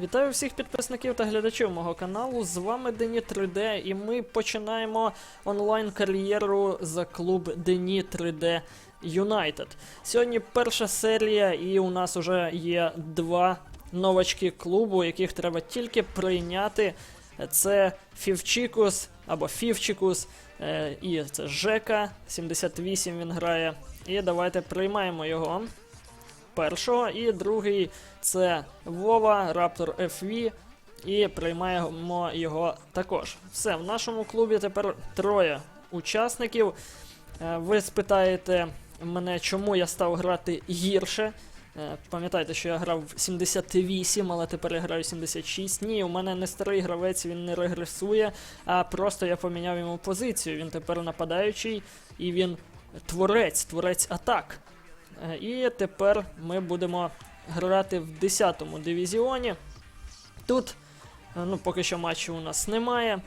Вітаю всіх підписників та глядачів мого каналу. З вами Дені 3D, і ми починаємо онлайн-кар'єру за клуб Дені 3D United. Сьогодні перша серія, і у нас вже є два новачки клубу, яких треба тільки прийняти. Це Фівчикус або Фівчикус, е, і це Жека, 78 він грає. І давайте приймаємо його першого, і другий це Вова, Raptor FV, і приймаємо його також. Все, в нашому клубі тепер троє учасників. Е, Ви спитаєте мене, чому я став грати гірше. Е, Пам'ятаєте, що я грав 78, але тепер я граю 76. Ні, у мене не старий гравець, він не регресує, а просто я поміняв йому позицію. Він тепер нападаючий і він творець, творець атак. Е, І тепер ми будемо грати в 10-му дивізіоні. Тут е, ну, поки що матчів у нас немає.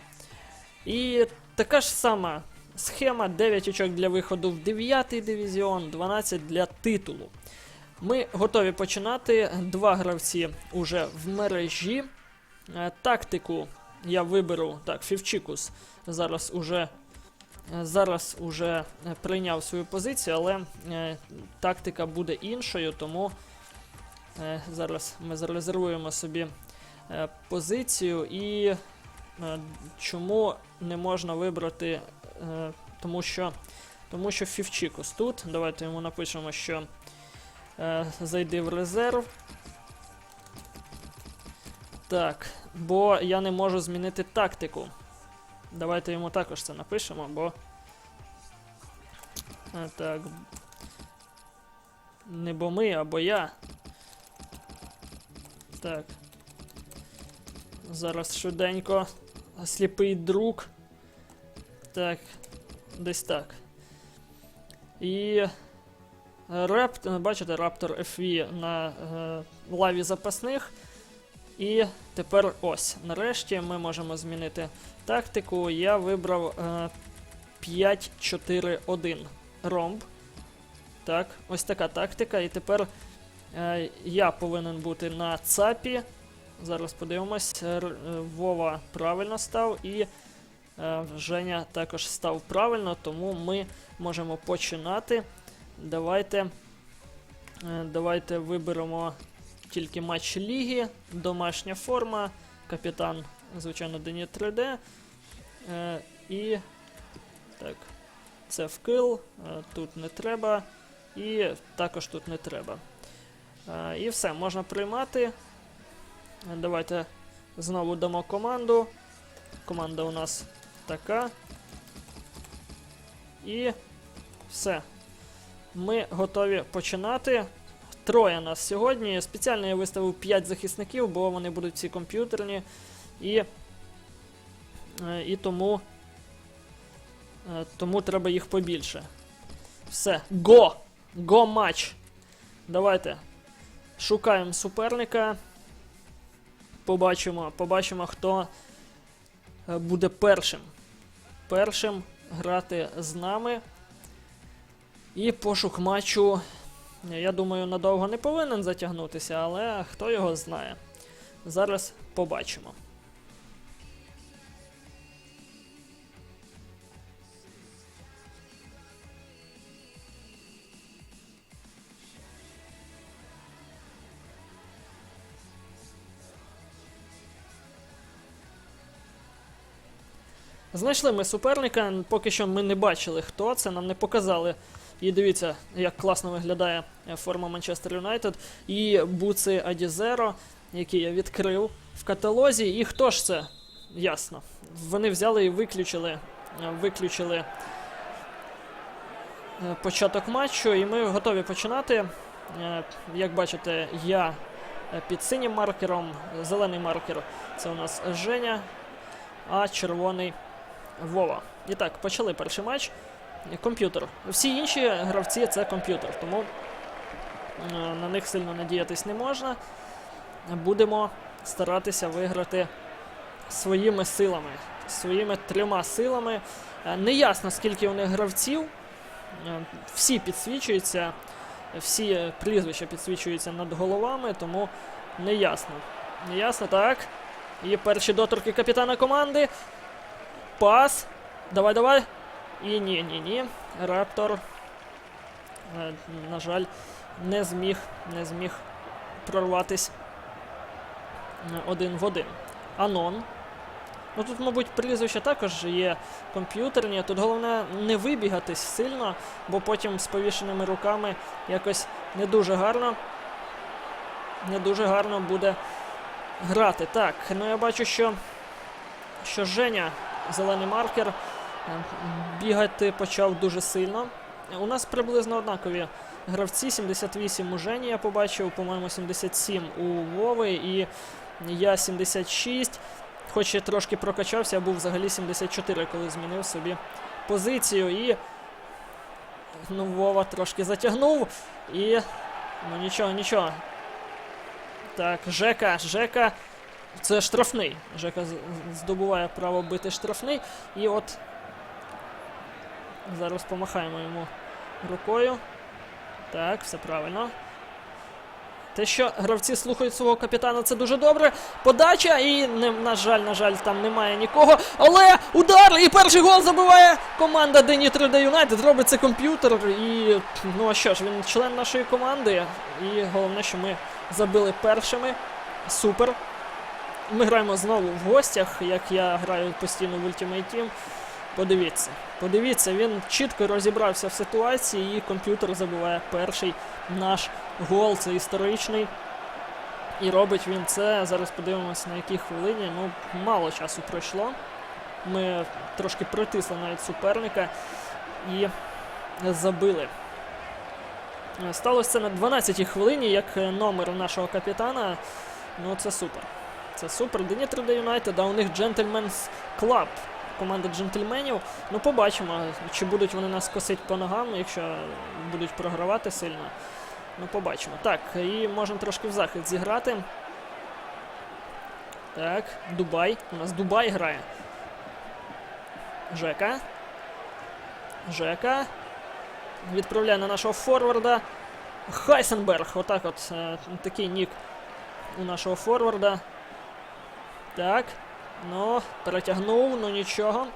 І така ж сама схема: 9 очок для виходу в 9-й дивізіон, 12 для титулу. Ми готові починати. Два гравці уже в мережі. Е, Тактику я виберу. Так, Фівчикус зараз уже Зараз уже е, прийняв свою позицію, але е, тактика буде іншою, тому е, зараз ми зарезервуємо собі позицію і чому не можна вибрати, тому що тому що Фівчикус тут. Давайте йому напишемо, що зайди в резерв. Так, бо я не можу змінити тактику. Давайте йому також це напишемо, бо. А, так. Не бо ми, або я. Так. Зараз швиденько. Сліпий друг. Так. Десь так. І. Репт, бачите, Раптор FV на е, лаві запасних. І тепер ось. Нарешті ми можемо змінити тактику. Я вибрав е, 5-4-1 ромб. Так, ось така тактика. І тепер е, я повинен бути на ЦАПі. Зараз подивимось. Р- е, Вова правильно став і е, Женя також став правильно, тому ми можемо починати. Давайте, е, давайте виберемо тільки матч ліги, домашня форма, капітан, звичайно, Дені 3D. Е, і так, це вкил, е, тут не треба, і також тут не треба. Е, і все, можна приймати. Давайте знову дамо команду. Команда у нас така. І все. Ми готові починати. Троє нас сьогодні. Спеціально я виставив 5 захисників, бо вони будуть всі комп'ютерні. І, е, і тому, е, тому треба їх побільше. Все. Го! Го матч! Давайте. Шукаємо суперника. Побачимо, побачимо, хто е, буде першим. Першим грати з нами. І пошук матчу я думаю, надовго не повинен затягнутися, але хто його знає. Зараз побачимо. Знайшли ми суперника, поки що ми не бачили, хто це, нам не показали. І дивіться, як класно виглядає е, форма Манчестер Юнайтед. І буци Адізеро, які я відкрив в каталозі. І хто ж це? Ясно. Вони взяли і виключили, е, виключили е, початок матчу, і ми готові починати. Як бачите, я під синім маркером, зелений маркер це у нас Женя, а червоний Вова. І так, почали перший матч. Комп'ютер. Всі інші гравці це комп'ютер, тому е, на них сильно надіятись не можна. Будемо старатися виграти своїми силами, своїми трьома силами. Е, Неясно, скільки у них гравців. Е, Всі підсвічуються, всі прізвища підсвічуються над головами, тому неясно. Ясно, так. І перші доторки капітана команди. Пас. Давай, давай. І ні, ні, ні. Раптор. е, На жаль, не зміг, не зміг прорватись е, один в один. Анон. Ну тут, мабуть, прізвища також є комп'ютерні. Тут головне не вибігатись сильно, бо потім з повішеними руками якось не дуже гарно. Не дуже гарно буде грати. Так, ну я бачу, що, що Женя, зелений маркер, бігати почав дуже сильно. У нас приблизно однакові гравці. 78 у Жені я побачив, по-моєму, 77 у Вови і я 76. Хоч я трошки прокачався, я був взагалі 74, коли змінив собі позицію. І ну, Вова трошки затягнув. І. Ну нічого, нічого. Так, Жека, Жека. Це штрафний. Жека здобуває право бити штрафний. І от. Зараз помахаємо йому рукою. Так, все правильно. Те, що гравці слухають свого капітана, це дуже добре. Подача, і не, на жаль, на жаль, там немає нікого. Але удар! І перший гол забиває команда Дені 3D United. Робить це комп'ютер. І ну а що ж, він член нашої команди. І головне, що ми забили першими. Супер. Ми граємо знову в гостях, як я граю постійно в Ultimate Team. Подивіться, подивіться, він чітко розібрався в ситуації, і комп'ютер забиває перший наш гол. Це історичний. І робить він це. Зараз подивимося на якій хвилині. Ну, мало часу пройшло. Ми трошки притисли навіть суперника і забили. Сталося це на 12-й хвилині, як номер нашого капітана. Ну, це супер. Це супер. Дені 3D United, а у них Gentleman's Club. Команда джентльменів. Ну, побачимо, чи будуть вони нас косити по ногам, якщо будуть програвати сильно. Ну, побачимо. Так, і можемо трошки в захист зіграти. Так, Дубай. У нас Дубай грає. Жека. Жека. Відправляє на нашого форварда. Хайсенберг. Отак от. е, такий нік у нашого форварда. Так. Ну, перетягнув, ну нічого.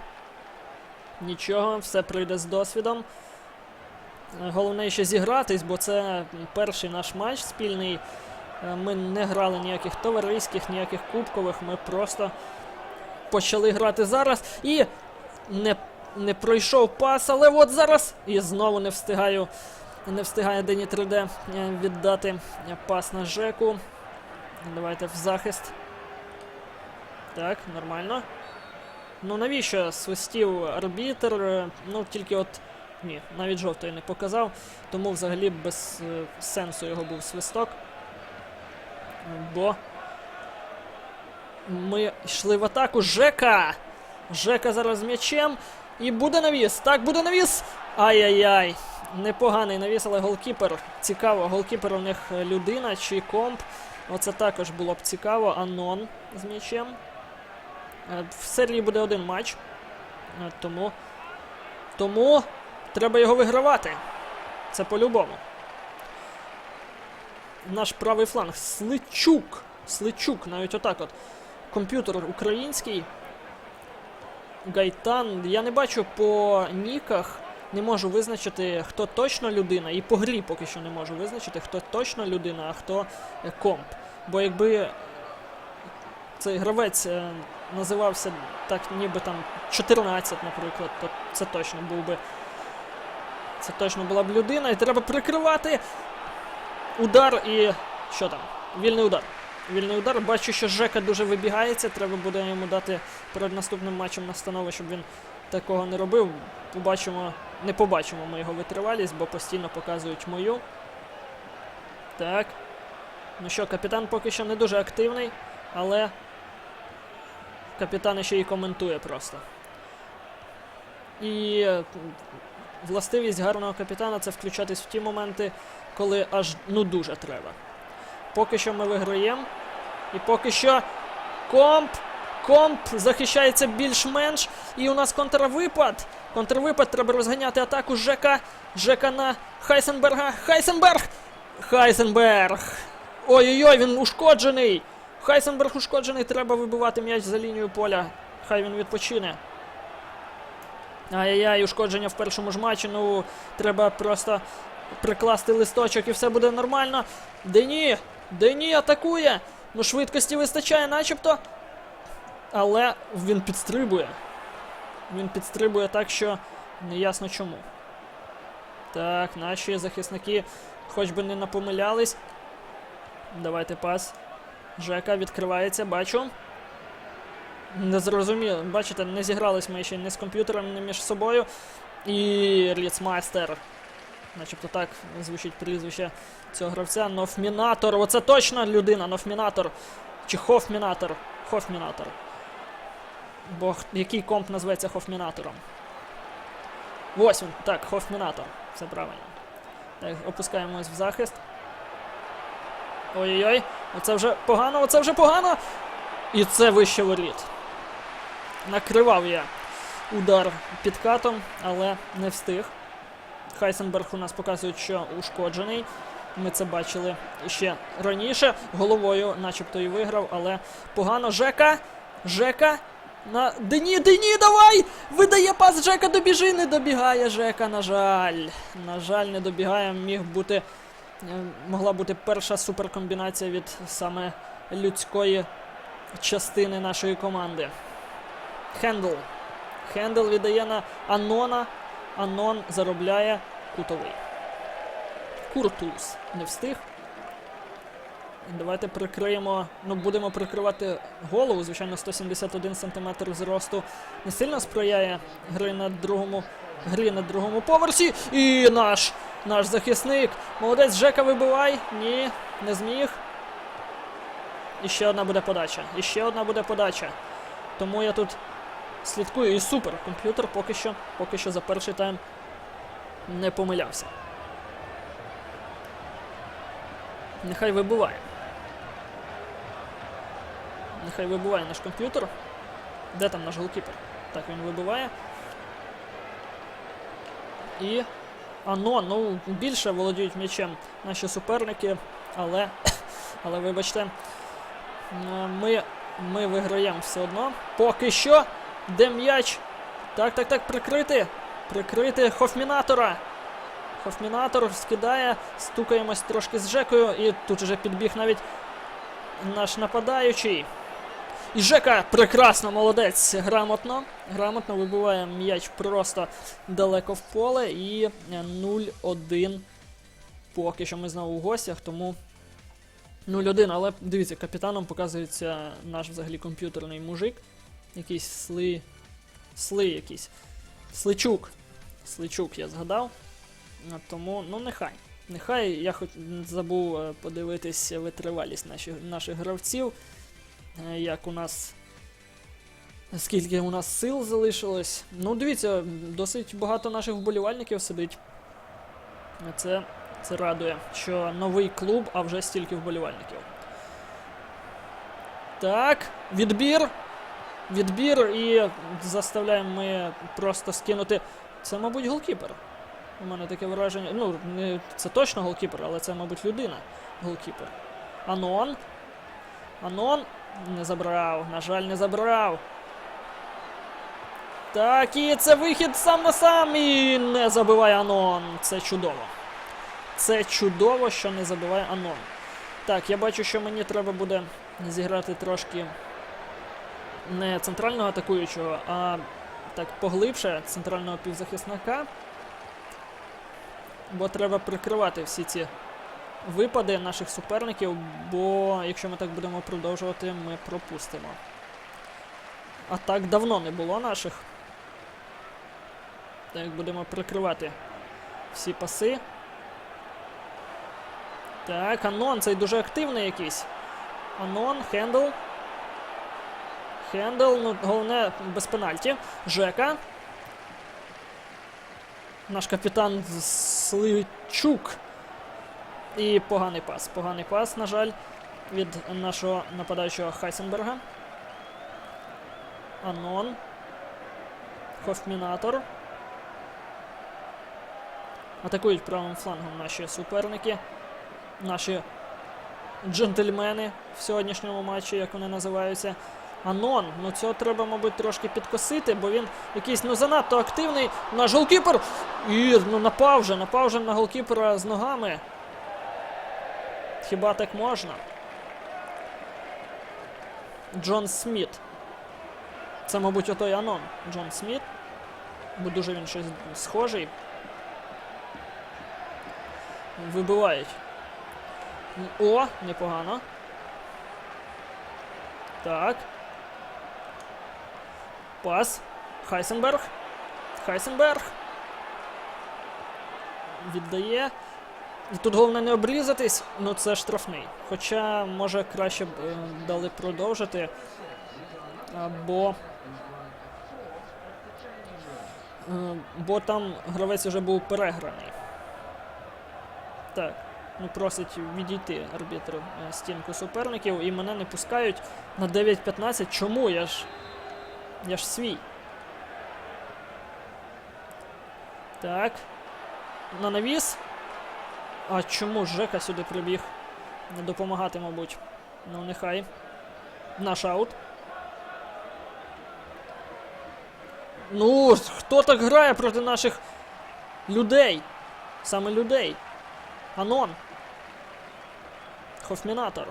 Нічого, все прийде з досвідом. Головне ще зігратись, бо це перший наш матч спільний. Е, Ми не грали ніяких товариських, ніяких кубкових. Ми просто почали грати зараз і не, не пройшов пас, але от зараз і знову не встигаю. Не встигає Дені 3D е, віддати пас на Жеку. Давайте в захист. Так, нормально. Ну навіщо свистів арбітр? Е, Ну тільки от. Ні, навіть жовтої не показав, тому взагалі без е, сенсу його був свисток. Бо ми йшли в атаку. Жека! Жека зараз м'ячем. І буде навіс. Так, буде навіс. Ай-яй-яй. Непоганий навіс, але голкіпер. Цікаво, голкіпер у них е, людина чи комп. Оце також було б цікаво. Анон з м'ячем. Е, В серії буде один матч. Е, Тому. Тому треба його вигравати. Це по-любому. Наш правий фланг. Сличук. Сличук, навіть отак от. Комп'ютер український. Гайтан. Я не бачу по ніках. Не можу визначити, хто точно людина, і по грі поки що не можу визначити, хто точно людина, а хто е, комп. Бо якби цей гравець називався так, ніби там 14, наприклад, то це точно був би. Це точно була б людина, і треба прикривати удар і. Що там? Вільний удар. Вільний удар. Бачу, що Жека дуже вибігається. Треба буде йому дати перед наступним матчем настанови, щоб він такого не робив. Побачимо, не побачимо ми його витривалість, бо постійно показують мою. Так. Ну що, капітан поки що не дуже активний, але капітан ще й коментує просто. І е, властивість гарного капітана це включатись в ті моменти, коли аж ну дуже треба. Поки що ми виграємо. І поки що комп. Комп захищається більш-менш. І у нас контрвипад. Контрвипад, треба розганяти атаку Жека. Жека на Хайсенберга. Хайсенберг! Хайсенберг! Ой-ой-ой, він ушкоджений! Хайсенберг ушкоджений, треба вибивати м'яч за лінію поля. Хай він відпочине. Ай-яй-яй, ушкодження в першому ж матчі. Ну, треба просто прикласти листочок і все буде нормально. Дені! Дені атакує! Ну, швидкості вистачає, начебто. Але він підстрибує. Він підстрибує так, що неясно чому. Так, наші захисники хоч би не напомилялись. Давайте пас. Жека відкривається, бачу. Не зрозуміло, бачите, не зігрались ми ще ні з комп'ютером, ні між собою. І Ріцмайстер. Начебто так звучить прізвище цього гравця. Нофмінатор. Оце точно людина, Нофмінатор. Чи Хофмінатор. Хофмінатор. Бо який комп називається Хофмінатором? Ось він, так, Хофмінатор. Все правильно. Так, опускаємось в захист. Ой-ой-ой, оце вже погано, оце вже погано. І це вище воріт. Накривав я удар підкатом, але не встиг. Хайсенберг у нас показує, що ушкоджений. Ми це бачили ще раніше. Головою, начебто, і виграв, але погано. Жека! Жека! На Дені, Дені, давай! Видає пас Жека, добіжи, не добігає Жека, на жаль. На жаль, не добігає. Міг бути. Е, Могла бути перша суперкомбінація від саме людської частини нашої команди. Хендл. Хендл віддає на Анона. Анон заробляє кутовий. Куртус не встиг. Давайте прикриємо. Ну, будемо прикривати голову. Звичайно, 171 см зросту не сильно сприяє гри на другому, грі на другому поверсі. І наш, наш захисник. Молодець, Жека вибивай. Ні, не зміг. І ще одна буде подача. І ще одна буде подача. Тому я тут слідкую. І супер. Комп'ютер поки що, поки що за перший тайм не помилявся. Нехай вибиває. Нехай вибиває наш комп'ютер. Де там наш голкіпер? Так, він вибиває. І. Ано, ну, більше володіють м'ячем наші суперники, але. Але вибачте. Ми, ми виграємо все одно. Поки що. Де м'яч? Так, так, так, прикрити. Прикрити Хофмінатора. Хофмінатор скидає, стукаємось трошки з Жекою, і тут уже підбіг навіть наш нападаючий. І Жека прекрасно, молодець, грамотно. Грамотно вибиває м'яч просто далеко в поле. І е, 0-1. Поки що ми знову в гостях, тому 0-1. Але дивіться, капітаном показується наш взагалі комп'ютерний мужик. Якийсь сли. Сли якийсь. Сличук. Сличук, я згадав. Тому, ну нехай. Нехай я хоч забув е, подивитись витривалість наших, наших гравців. Е, Як у нас. Скільки у нас сил залишилось. Ну, дивіться, досить багато наших вболівальників сидить. Це, це радує, що новий клуб, а вже стільки вболівальників. Так, відбір. Відбір і заставляємо ми просто скинути. Це, мабуть, голкіпер. У мене таке враження. Ну, не, це точно голкіпер, але це, мабуть, людина. Голкіпер. Анон. Анон не забрав. На жаль, не забрав. Так, і це вихід сам на сам і не забиває Анон. Це чудово. Це чудово, що не забиває Анон. Так, я бачу, що мені треба буде зіграти трошки не центрального атакуючого, а так поглибше центрального півзахисника. Бо треба прикривати всі ці випади наших суперників, бо якщо ми так будемо продовжувати, ми пропустимо. А так давно не було наших. Так, будемо прикривати всі паси. Так, Анон, цей дуже активний якийсь. Анон, хендл. Хендл, ну головне без пенальті. Жека. Наш капітан Сличук. І поганий пас. Поганий пас, на жаль, від нашого нападаючого Хайсенберга. Анон. Хофмінатор. Атакують правим флангом наші суперники. Наші джентльмени в сьогоднішньому матчі, як вони називаються. Анон, ну цього треба, мабуть, трошки підкосити, бо він якийсь ну занадто активний. Наш голкіпер. І ну напав вже, напав вже на голкіпера з ногами. Хіба так можна? Джон Сміт. Це, мабуть, отой Анон. Джон Сміт. Бо дуже він щось схожий. Вибивають. О, непогано. Так. Пас. Хайсенберг. Хайсенберг. Віддає. Тут головне не обрізатись, ну це штрафний. Хоча, може, краще б е, дали продовжити. Або. Е, Бо там гравець вже був переграний. Так. Ну, просить відійти арбітр е, стінку суперників і мене не пускають на 9-15. Чому? Я ж. Я ж свій. Так. На навіс. А чому Жека сюди прибіг? Не допомагати, мабуть. Ну, нехай. Наш аут. Ну, хто так грає проти наших людей? Саме людей. Анон. Хофмінатор.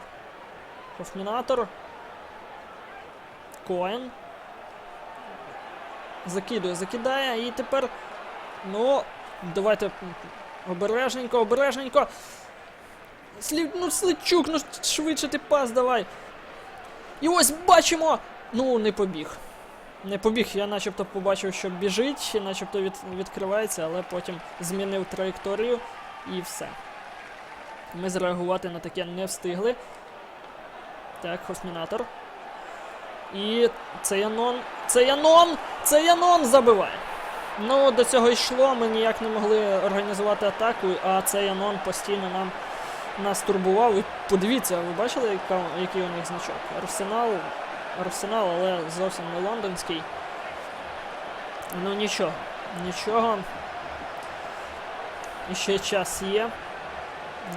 Хофмінатор. Коен. Закидує, закидає. І тепер. Ну, давайте обережненько, обережненько. Слід, ну, Сличук, ну швидше ти пас давай. І ось бачимо! Ну, не побіг. Не побіг, я начебто побачив, що біжить, начебто від, відкривається, але потім змінив траєкторію і все. Ми зреагувати на таке не встигли. Так, Хофмінатор. І це Янон. Це Янон! Це Янон забиває. Ну, до цього йшло, ми ніяк не могли організувати атаку, а цей Янон постійно нам нас турбував. І подивіться, ви бачили, яка, який у них значок? Арсенал, Арсенал, але зовсім не лондонський. Ну нічого, нічого. І ще час є.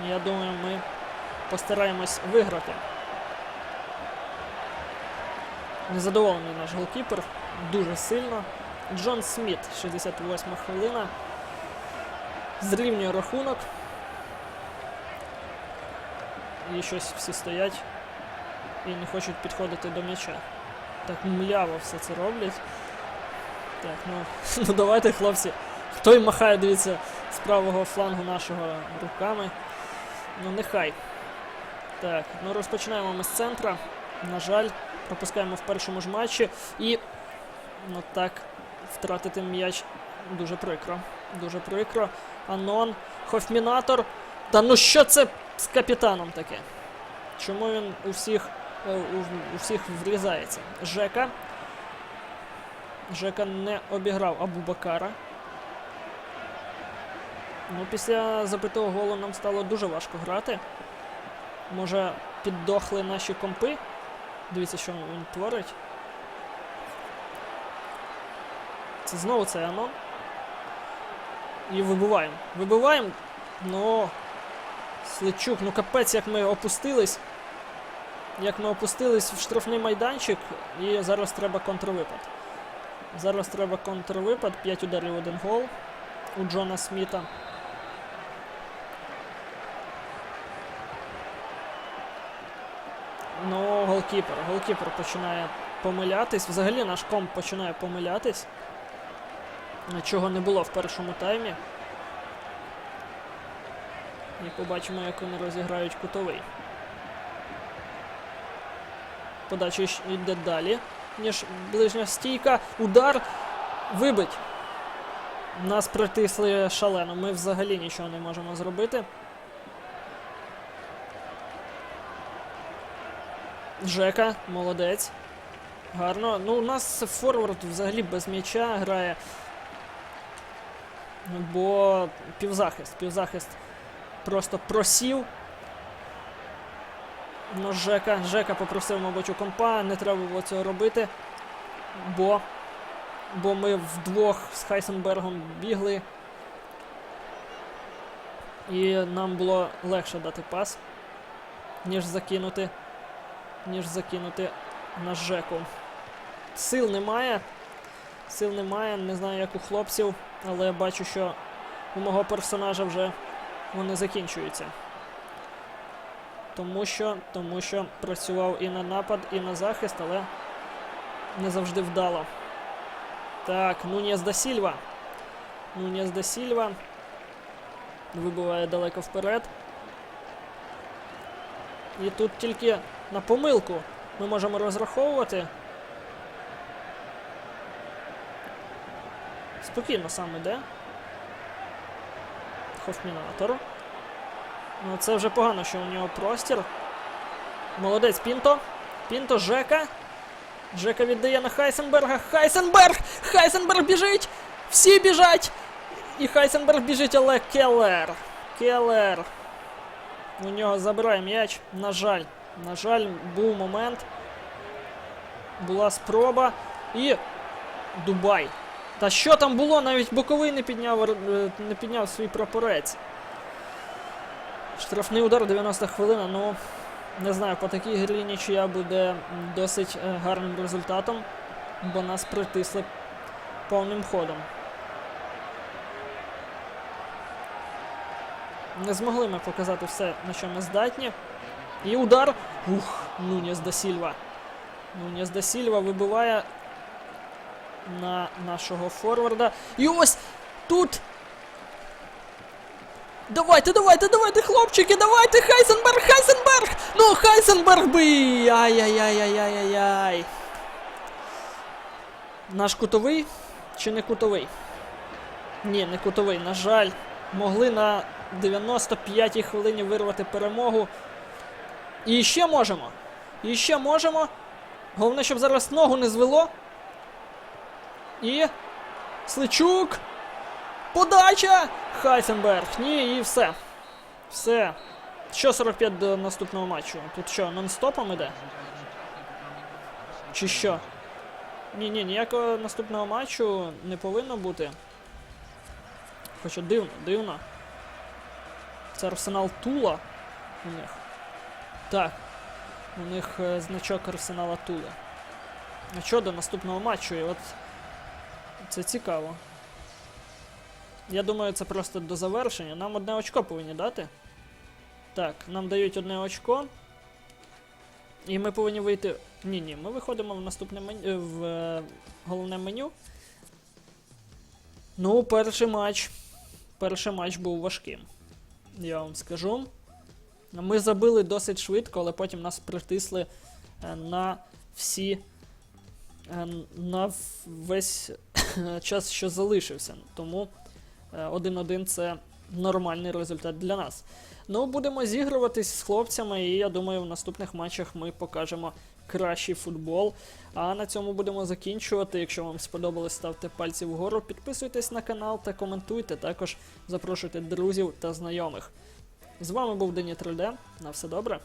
Я думаю, ми постараємось виграти. Незадоволений наш голкіпер. Дуже сильно. Джон Сміт, 68 хвилина. Зрівнює рахунок. І щось всі стоять і не хочуть підходити до м'яча. Так мляво все це роблять. Так, ну, ну давайте, хлопці. Той махає, дивіться, з правого флангу нашого руками. Ну, нехай. Так, ну розпочинаємо ми з центра. На жаль, пропускаємо в першому ж матчі. І ну так, втратити м'яч дуже прикро. Дуже прикро. Анон, Хофмінатор. Та ну що це з капітаном таке? Чому він у всіх, е, у, у всіх врізається? Жека. Жека не обіграв Абубакара. Ну, після забитого голу нам стало дуже важко грати. Може, піддохли наші компи. Дивіться, що він творить. Це знову це Анон. І вибиваємо. Вибиваємо. Ну. Сличук, ну капець, як ми опустились. Як ми опустились в штрафний майданчик, і зараз треба контрвипад. Зараз треба контрвипад, 5 ударів, один гол у Джона Сміта. Ну, голкіпер. Голкіпер починає помилятись. Взагалі наш комп починає помилятись. Чого не було в першому таймі. І побачимо, як вони розіграють кутовий. Подача йде далі, ніж ближня стійка. Удар. Вибить. Нас притисли шалено. Ми взагалі нічого не можемо зробити. Жека, молодець. Гарно. Ну, у нас форвард взагалі без м'яча грає. Бо півзахист. Півзахист просто просів. Ну, Жека, Жека попросив, мабуть, у компа, не треба було цього робити. Бо. Бо ми вдвох з Хайсенбергом бігли. І нам було легше дати пас. ніж закинути. Ніж закинути на Жеку. Сил немає. Сил немає, не знаю, як у хлопців, але бачу, що у мого персонажа вже вони закінчуються. Тому що, тому що працював і на напад, і на захист, але не завжди вдало. Так, Нуніс да Сільва. Нуніс да Сільва. Вибиває далеко вперед. І тут тільки на помилку ми можемо розраховувати. Спокійно сам іде. Хофмінатор. Ну, це вже погано, що у нього простір. Молодець Пінто. Пінто Жека. Жека віддає на Хайсенберга. Хайсенберг! Хайсенберг біжить! Всі біжать! І Хайсенберг біжить, але Келлер. Келлер. У нього забирає м'яч. На жаль. На жаль, був момент. Була спроба. І. Дубай. Та що там було? Навіть боковий не підняв, е, не підняв свій прапорець. Штрафний удар 90 хвилина. Ну, не знаю, по такій грі нічия буде досить е, гарним результатом, бо нас притисли повним ходом. Не змогли ми показати все, на що ми здатні. І удар. Ух, Нуніс да Сільва. Нуніс да вибиває на нашого форварда. І ось тут. Давайте, давайте, давайте, хлопчики, давайте, Хайсенберг, Хайсенберг! Ну, Хайсенберг би! Ай-яй-яй-яй-яй-яй. Наш кутовий чи не кутовий? Ні, не кутовий, на жаль. Могли на 95-й хвилині вирвати перемогу. І ще можемо. І ще можемо. Головне, щоб зараз ногу не звело. І. Сличук. Подача! Хайсенберг. Ні, і все. Все. Що 45 до наступного матчу? Тут що, нон-стопом іде? Чи що? Ні, ні, ніякого наступного матчу не повинно бути. Хоча дивно, дивно. Це арсенал Тула у них. Так. У них е, значок арсенала Тула. А що до наступного матчу? І от це цікаво. Я думаю, це просто до завершення. Нам одне очко повинні дати. Так, нам дають одне очко. І ми повинні вийти. Ні, ні, ми виходимо в наступне меню. в е, головне меню. Ну, перший матч. Перший матч був важким. Я вам скажу. Ми забили досить швидко, але потім нас притисли е, на всі. е, на весь час, що залишився. Тому е, 1-1 це нормальний результат для нас. Ну, будемо зігруватись з хлопцями, і я думаю, в наступних матчах ми покажемо кращий футбол. А на цьому будемо закінчувати. Якщо вам сподобалось, ставте пальці вгору, підписуйтесь на канал та коментуйте. Також запрошуйте друзів та знайомих. З вами був Дені 3D. На все добре.